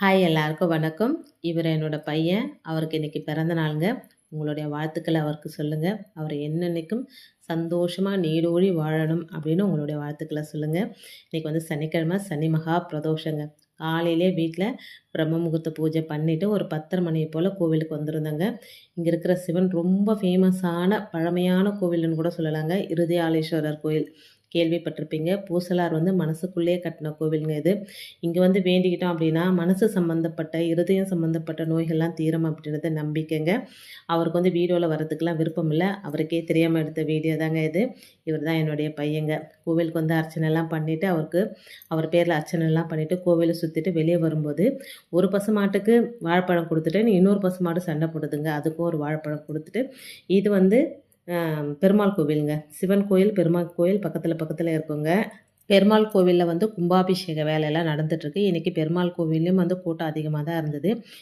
Hi எல்லாருக்கும் வணக்கம். இவர் என்னோட பையன். அவருக்கு இன்றைக்கி பிறந்த நாளுங்க. உங்களுடைய வாழ்த்துக்களை அவருக்கு சொல்லுங்கள் அவர் என்னென்னைக்கும் சந்தோஷமாக நீடோழி வாழணும் அப்படின்னு உங்களுடைய வாழ்த்துக்களை சொல்லுங்கள் இன்றைக்கி வந்து சனிக்கிழமை சனி மகா பிரதோஷங்க. காலையிலே வீட்டில் பிரம்ம முகூர்த்த பூஜை பண்ணிவிட்டு ஒரு பத்தரை மணி போல் கோவிலுக்கு வந்திருந்தாங்க. இங்கே இருக்கிற சிவன் ரொம்ப ஃபேமஸான பழமையான கோவில்னு கூட சொல்லலாங்க. இருதயாலேஸ்வரர் கோயில். கேள்விப்பட்டிருப்பீங்க. பூசலார் வந்து மனசுக்குள்ளேயே கட்டின கோவிலுங்க இது. இங்கே வந்து வேண்டிக்கிட்டோம் அப்படின்னா மனசு சம்மந்தப்பட்ட இருதயம் சம்மந்தப்பட்ட நோய்கள்லாம் தீரும் அப்படின்றத நம்பிக்கைங்க. அவருக்கு வந்து வீடியோவில் வரதுக்கெலாம் விருப்பம் இல்லை. அவருக்கே தெரியாமல் எடுத்த வீடியோ தாங்க இது. இவர் தான் என்னுடைய பையங்க. கோவிலுக்கு வந்து அர்ச்சனைலாம் பண்ணிவிட்டு அவருக்கு அவர் பேரில் அர்ச்சனைலாம் பண்ணிவிட்டு கோவிலை சுற்றிட்டு வெளியே வரும்போது ஒரு பசு மாட்டுக்கு வாழைப்பழம் கொடுத்துட்டு இன்னொரு பசு மாடு சண்டை போடுதுங்க. அதுக்கும் ஒரு வாழைப்பழம் கொடுத்துட்டு இது வந்து பெருமாள் கோவிலுங்க. சிவன் கோயில் பெருமாள் கோயில் பக்கத்தில் பக்கத்தில் இருக்குங்க. பெருமாள் கோவிலில் வந்து கும்பாபிஷேக வேலையெல்லாம் நடந்துகிட்ருக்கு இன்றைக்கி பெருமாள் கோவில்லையும் வந்து கூட்டம் அதிகமாக தான் இருந்தது.